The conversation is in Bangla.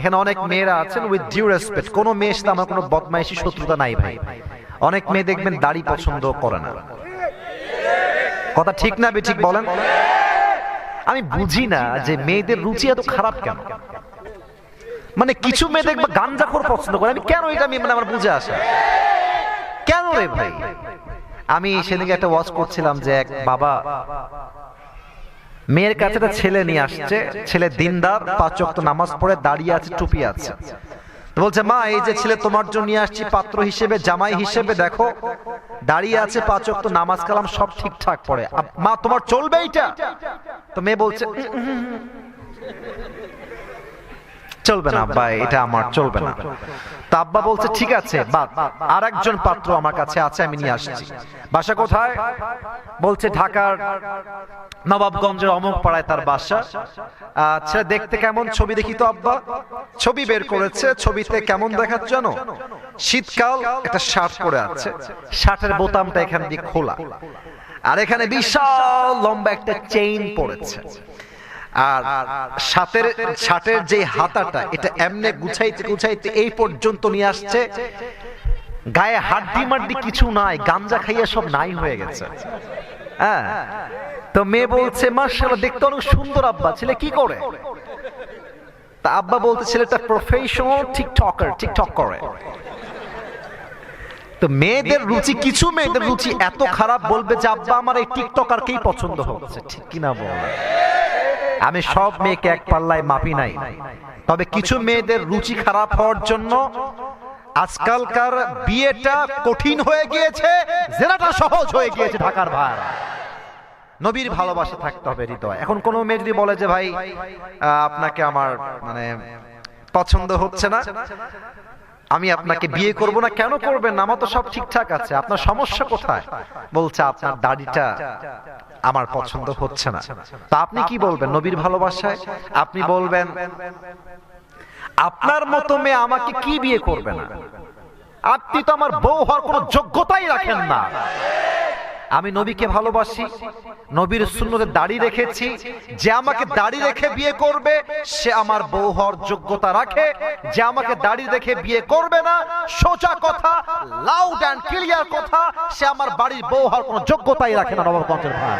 এখানে অনেক মেয়েরা আছেন উইথ ডিউ রেসপেক্ট কোনো মেয়ের সাথে আমার কোনো বদমাইশি, শত্রুতা নাই ভাই। অনেক মেয়ে দেখবেন দাড়ি পছন্দ করে না। কথা ঠিক না বে ঠিক বলেন? আমি বুঝি না যে মেয়েদের রুচি এত খারাপ কেন? মানে কিছু মেয়ে দেখবে গাঞ্জাখোর পছন্দ করে। আমি কেন এটা মানে আমার বুঝে আসে। কেন রে ভাই? আমি সেদিকে একটা ওয়াচ করছিলাম যে এক বাবা মেয়ের কাছে একটা ছেলে নিয়ে আসছে ছেলে দিনদার পাঁচ ওয়াক্ত নামাজ পড়ে দাঁড়িয়ে আছে টুপি আছে। তো বলছে মা এই যে ছেলে তোমার জন্য নিয়ে আসছি পাত্র হিসেবে জামাই হিসেবে দেখো দাঁড়িয়ে আছে পাঁচ ওয়াক্ত নামাজ কালাম সব ঠিকঠাক পড়ে। মা তোমার চলবে এইটা? তো মেয়ে বলছে। চলবে না ভাই এটা আমার চলবে না। তা আব্বা বলছে ঠিক আছে বাদ আর একজন পাত্র আমার কাছে আছে আমি নিয়ে আসছি। বাসা কোথায়? বলছে ঢাকার নবাবগঞ্জের অমুক পাড়ায় তার বাসা। আহ, ছেলে দেখতে কেমন ছবি দেখি তো আব্বা? ছবি বের করেছে ছবিতে কেমন দেখাচ্ছে জানো? শীতকাল একটা শার্ট পরে আছে। শার্টের বোতামটা এখান দিয়ে খোলা। আর এখানে বিশাল লম্বা একটা চেইন পড়েছে। আর শার্টের শার্টের যে হাতাটা, এটা এমনে গুছাইতে গুছাইতে এই পর্যন্ত নিয়ে আসছে। গায়ে হাড্ডি মাড্ডি কিছু নাই, গাঞ্জা খাইয়া সব নাই হয়ে গেছে। হ্যাঁ তো মেয়ে বলছে মার্শাল্লাহ দেখতে অনেক সুন্দর আব্বা, ছেলে কি করে? তা আব্বা বলতে ছেলেটা প্রফেশনাল টিকটকার টিকটক করে। তো মেয়েদের রুচি, কিছু মেয়েদের রুচি এত খারাপ বলবে যে, আব্বা, আমার এই টিকটকারকেই পছন্দ হচ্ছে? ঠিক কিনা বল? আমি সব মেয়েকে এক পাল্লায় মাপি নাই। তবে কিছু মেয়েদের রুচি খারাপ হওয়ার জন্য আজকালকার বিয়েটা কঠিন হয়ে গিয়েছে জেনাটা সহজ হয়ে গিয়েছে ঢাকার ভার। নবীর ভালোবাসা থাকতে হবে হৃদয়। এখন কোন মেয়ে যদি বলে যে, ভাই আপনাকে আমার মানে পছন্দ হচ্ছে না, আমি আপনাকে বিয়ে করব না, কেন করবেন আমার তো সব ঠিকঠাক আছে। আপনার সমস্যা কোথায়? বলছে, আপনার দাড়িটা আমার পছন্দ হচ্ছে না। তা আপনি কি বলবেন নবীর ভালোবাসায়? আপনি বলবেন আপনার মতো মেয়ে আমাকে কি বিয়ে করবে না? আপনি তো আমার বউ হওয়ার কোনো যোগ্যতাই রাখেন না। আমি নবীকে ভালোবাসি, নবীর সুন্দর দাড়ি রেখেছি, যে আমাকে দাড়ি রেখে বিয়ে করবে, সে আমার বউ হওয়ার যোগ্যতা রাখে, যে আমাকে দাড়ি রেখে বিয়ে করবে না, সোজা কথা লাউড অ্যান্ড ক্লিয়ার কথা, সে আমার বাড়ির বউ হওয়ার কোনো যোগ্যতাই রাখে না নবাবগঞ্জের ভাই।